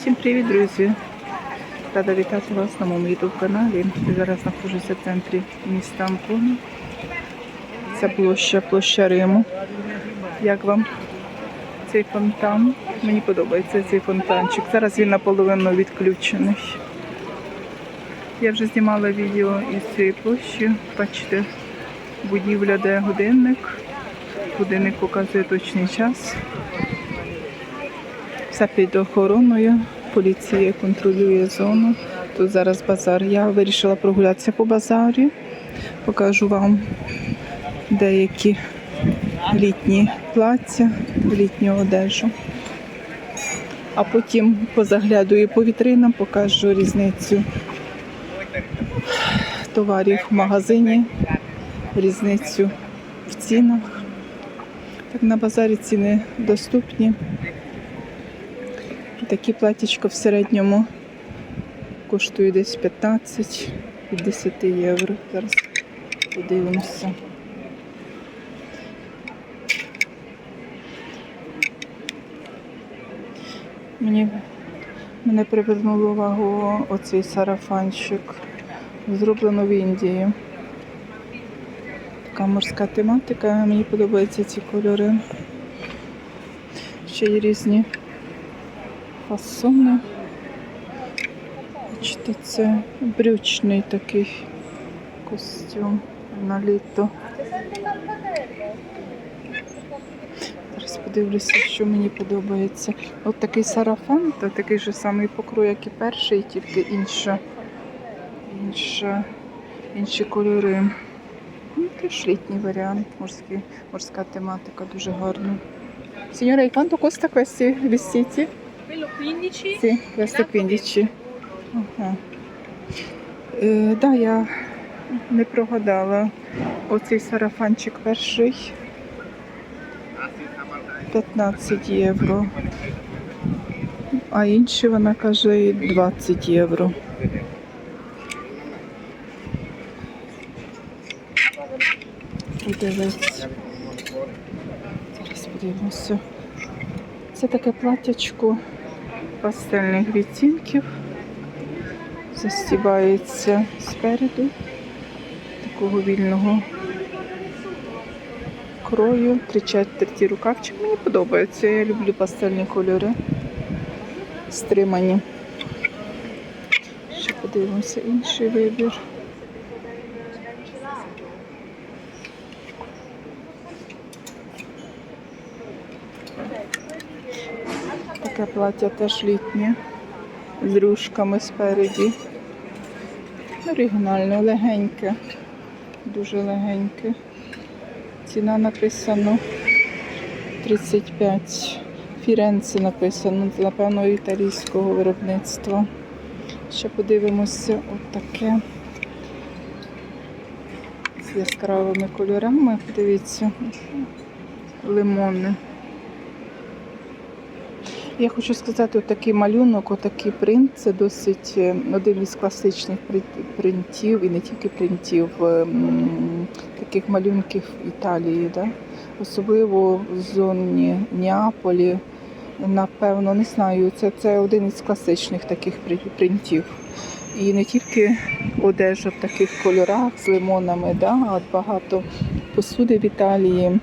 Всім привіт, друзі! Рада вітати вас на моєму youtube каналі. Зараз знаходжуся в центрі міста Ампона. Це площа, площа Риму. Як вам цей фонтан? Мені подобається цей фонтанчик. Зараз він наполовину відключений. Я вже знімала відео із цієї площі. Бачите, будівля, де годинник. Годинник показує точний час. Все під охороною. Поліція контролює зону. Тут зараз базар. Я вирішила прогулятися по базарі. Покажу вам деякі літні плаття, літню одежу. А потім позаглядую по вітринам, покажу різницю товарів в магазині, різницю в цінах. Так на базарі ціни доступні. Такі платічко в середньому коштує десь 15 від 10 євро. Зараз подивимося. Мені мене привернуло увагу оцей сарафанчик. Зроблено в Індії. Така морська тематика. Мені подобаються ці кольори. Ще є різні фасони. Бачите, це брючний такий костюм на літо. Зараз подивлюся, що мені подобається. От такий сарафан, то такий же самий покрой, як і перший, тільки інша, інша, інші кольори. Ну, теж літній варіант, морський, морська тематика дуже гарна. Signora, e quanto costa questi vestiti? Quello 15? Sì, questo 15. Ага. Е, да, я не прогадала. Оцей сарафанчик перший 15 євро. А інший вона каже і 20 євро. Подивись. Зараз подивимося. Це таке платячко пастельних відтінків. Застібається спереду такого вільного крою. Три четверті рукавчик. Мені подобається. Я люблю пастельні кольори. Стримані. Ще подивимося інший вибір. Таке плаття теж літнє, з рюшками спереді. Оригінальне, легеньке, дуже легеньке. Ціна написано 35. Фіренце написано, напевно, італійського виробництва. Ще подивимося отаке з яскравими кольорами. Подивіться, лимони. Я хочу сказати, отакий малюнок, отакий принт це досить е, один із класичних при- принтів, і не тільки принтів, е, таких малюнків Італії. Да? Особливо в зоні Неаполі. Напевно, не знаю, це, це один із класичних таких при- принтів. І не тільки одежа в таких кольорах з лимонами, да? а багато посуди в Італії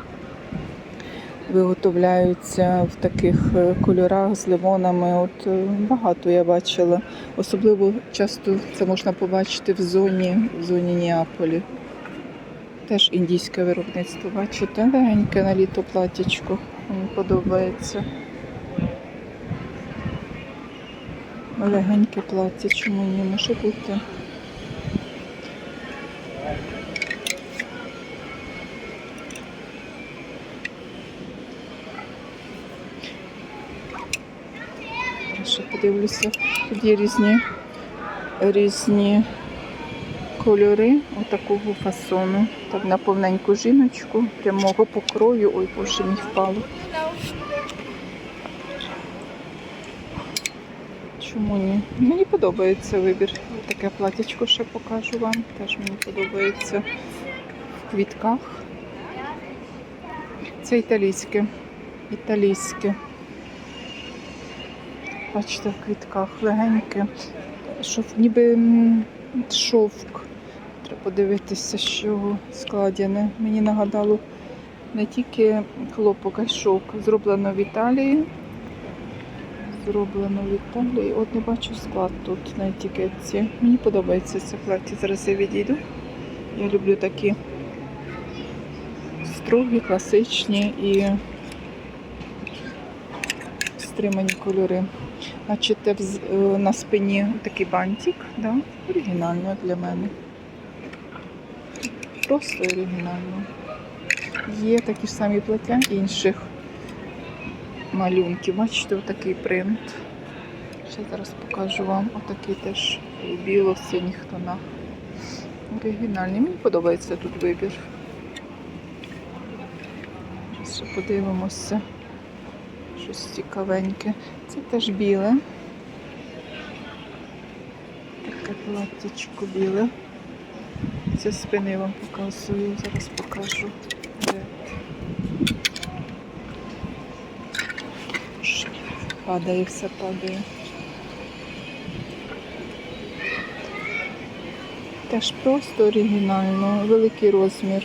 виготовляються в таких е, кольорах з лимонами. От е, багато я бачила. Особливо часто це можна побачити в зоні, в зоні Неаполі. Теж індійське виробництво. Бачите, легеньке на літо платічко. Мені подобається. Легеньке плаття, чому може бути. Ще подивлюся. Тут є різні, різні кольори отакого фасону. Так, на повненьку жіночку, прямого покрою. Ой, боже, мій впало. Чому ні? Мені подобається вибір. Таке платячко ще покажу вам. Теж мені подобається в квітках. Це італійське. Італійське. Бачите, в квітках легеньке. Шов, ніби шовк. Треба подивитися, з чого складене. Мені нагадало не тільки хлопок, а й шовк. Зроблено в Італії. Зроблено в Італії. От не бачу склад тут на етикетці. Мені подобається це плаття. Зараз я відійду. Я люблю такі строгі, класичні і стримані кольори. Значить, е, на спині такий бантик, да? оригінально для мене. Просто оригінально. Є такі ж самі плаття інших малюнків. Бачите, отакий принт. Ще зараз покажу вам отакий теж біло-синіх тонах. Оригінальний. Мені подобається тут вибір. Зараз подивимося. Щось цікавеньке. Це теж біле. Таке платтячко біле. Це спини вам показую. Зараз покажу. Падає, все падає. Теж просто оригінально, великий розмір.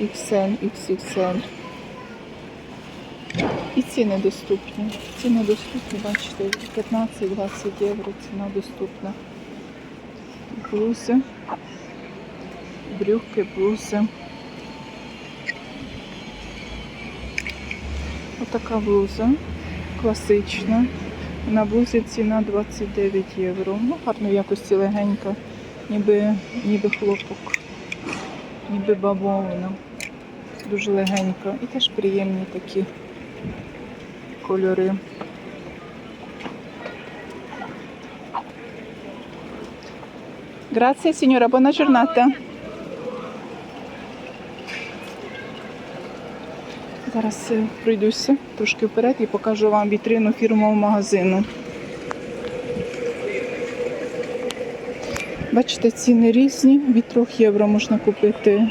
XL, XXL. І ціни доступні. Ціни доступні, бачите, 15-20 євро ціна доступна. Блузи, брюки, блузи. Отака блуза, класична. На блузі ціна 29 євро. Ну, гарної якості легенька, ніби, ніби хлопок, ніби бавовна. Дуже легенька. І теж приємні такі кольори. Grazie signora, buona giornata. Зараз е, пройдуся трошки вперед і покажу вам вітрину фірмового магазину. Бачите, ціни різні. Від 3 євро можна купити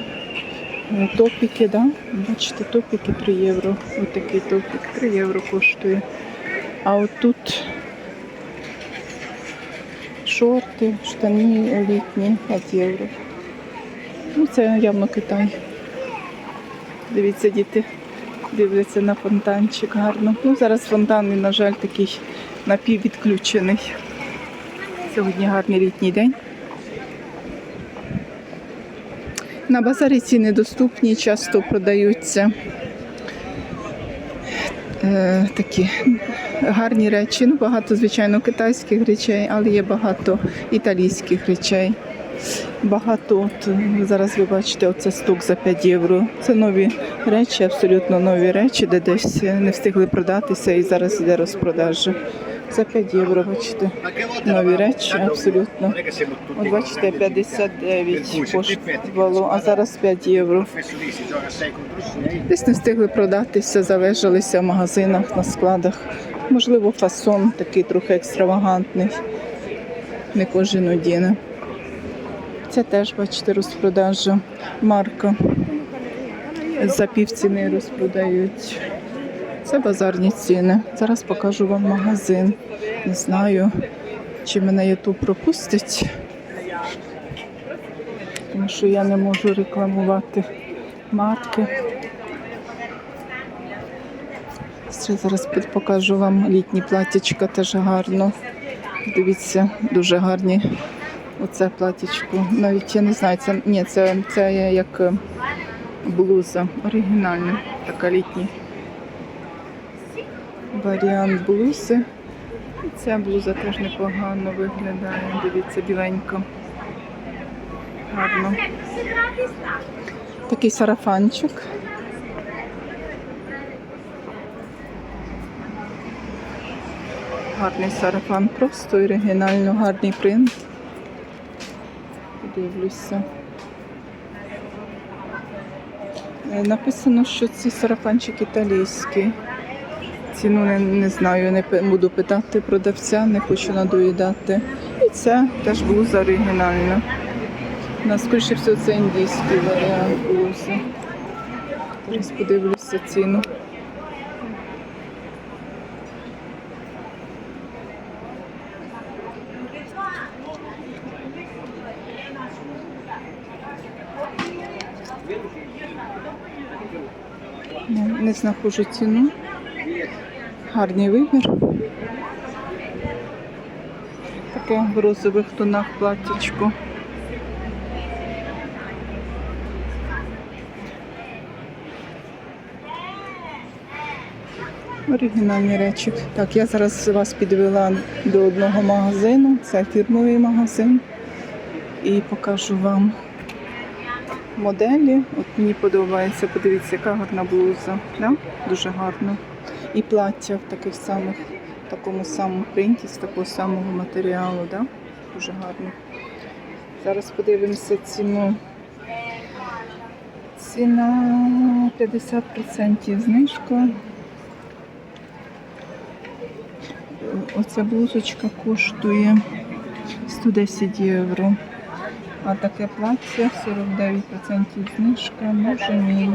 топіки, да? Бачите, топіки 3 євро. Ось такий топік 3 євро коштує. А от тут шорти, штані літні 5 євро. Ну, це явно Китай. Дивіться, діти дивляться на фонтанчик гарно. Ну, зараз фонтан, на жаль, такий напіввідключений. Сьогодні гарний літній день. На базарі ціни доступні, часто продаються е, такі гарні речі. Ну, багато, звичайно, китайських речей, але є багато італійських речей. Багато от, зараз ви бачите, оце стук за 5 євро. Це нові речі, абсолютно нові речі, де десь не встигли продатися і зараз йде розпродажа. За 5 євро, бачите, нові речі, абсолютно. От бачите, 59 коштувало, а зараз 5 євро. Десь не встигли продатися, залежалися в магазинах, на складах. Можливо, фасон такий трохи екстравагантний. Не кожен одіне. Це теж, бачите, розпродажа марка. За півціни розпродають. Це базарні ціни. Зараз покажу вам магазин. Не знаю, чи мене Ютуб пропустить. Тому що я не можу рекламувати марки. Ще зараз покажу вам літні платічка, теж гарно. Дивіться, дуже гарні. Оце платічко. Навіть я не знаю, це ні, це, це як е, блуза. Оригінальна, така літня. Варіант блузи. Ця блуза теж непогано виглядає. Дивіться, біленька. Гарно. Такий сарафанчик. Гарний сарафан, просто оригінально гарний принт. Дивлюся. Е, Написано, що ці сарафанчик італійський. Ціну не, не знаю, не буду питати продавця, не хочу надоїдати. І це теж було за оригінально, наскільки все це індійський варіант блузи. Зараз подивлюся ціну. Ну, не знаходжу ціну. Гарний вибір. Таке в розових тонах платтячко. Оригінальні речі. Так, я зараз вас підвела до одного магазину. Це фірмовий магазин. І покажу вам моделі. От мені подобається, подивіться, яка гарна блуза. Да? Дуже гарно. І плаття в таких самих, такому самому принті, з такого самого матеріалу. Да? Дуже гарно. Зараз подивимося ціну. Ціна 50% знижка. Оця блузочка коштує 110 євро. А таке плаття 49% знижка, може мій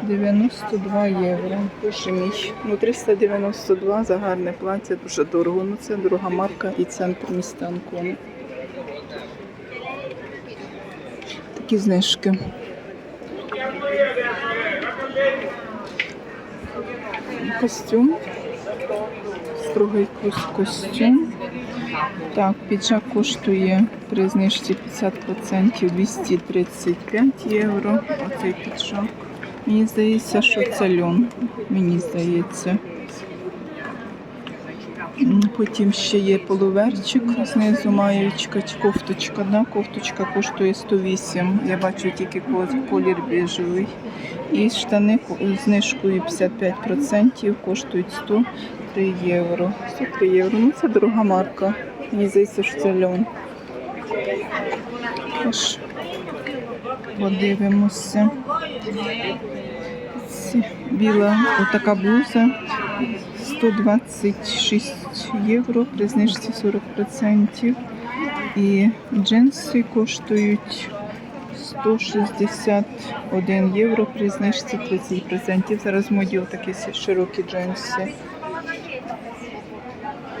392 євро. Боже мій. Ну 392 за гарне плаття, дуже дорого. Ну це дорога марка і центр міста Анкони. Такі знижки. Костюм. Строгий костюм. Так, піджак коштує при знижці 50% 235 євро. Оцей піджак. Мені здається, що це льон. Мені здається. Потім ще є полуверчик, знизу маєчка, кофточка. Да? Кофточка коштує 108. Я бачу тільки колір біжевий. І штани знижкою 55% коштують 103 євро. 103 євро. Ну це дорога марка. Мені здається, що це льон. Тож, подивимося. Біла отака блуза 126 євро при знижці 40%. І джинси коштують 161 євро при знижці 30%. Зараз в моді такі широкі джинси.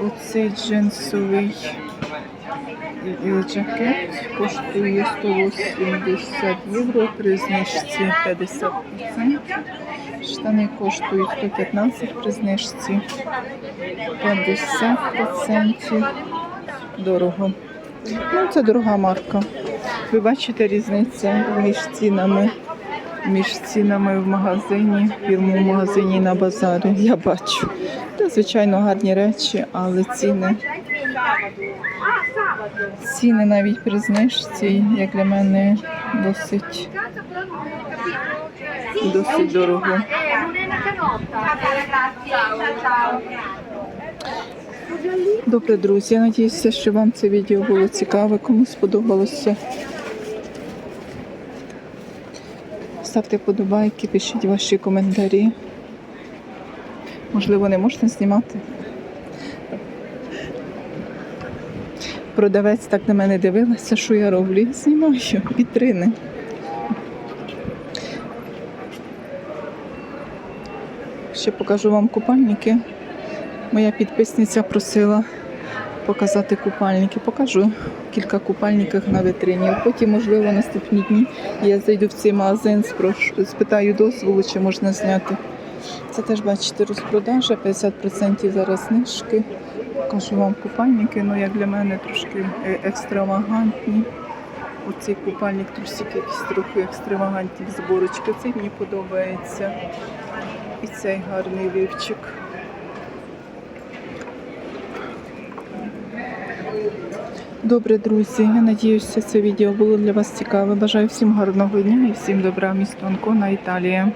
Оцей джинсовий жакет коштує 180 євро при знижці 50%. Штани коштують 115 при знижці 50%. Дорого. Ну, це дорога марка. Ви бачите різницю між цінами, між цінами в магазині, в магазині на базарі. Я бачу. Та, звичайно, гарні речі, але ціни. Ціни навіть при знижці, як для мене, досить, досить дорого. Добре, друзі, я надіюся, що вам це відео було цікаве, кому сподобалося. Ставте подобайки, пишіть ваші коментарі. Можливо, не можна знімати. Продавець так на мене дивилася, що я роблю. Знімаю вітрини. Ще покажу вам купальники. Моя підписниця просила показати купальники. Покажу кілька купальників на витрині. Потім, можливо, наступні дні я зайду в цей магазин, спрошу, спитаю дозволу, чи можна зняти. Це теж бачите, розпродажа, 50% зараз знижки. Покажу вам купальники, ну як для мене трошки е, екстравагантні. Оцей купальник трусики якісь трохи екстравагантні зборочки. Цей мені подобається. І цей гарний вивчик. Добре, друзі. Я надіюся, це відео було для вас цікаве. Бажаю всім гарного дня і всім добра, місто Анкона, Італія.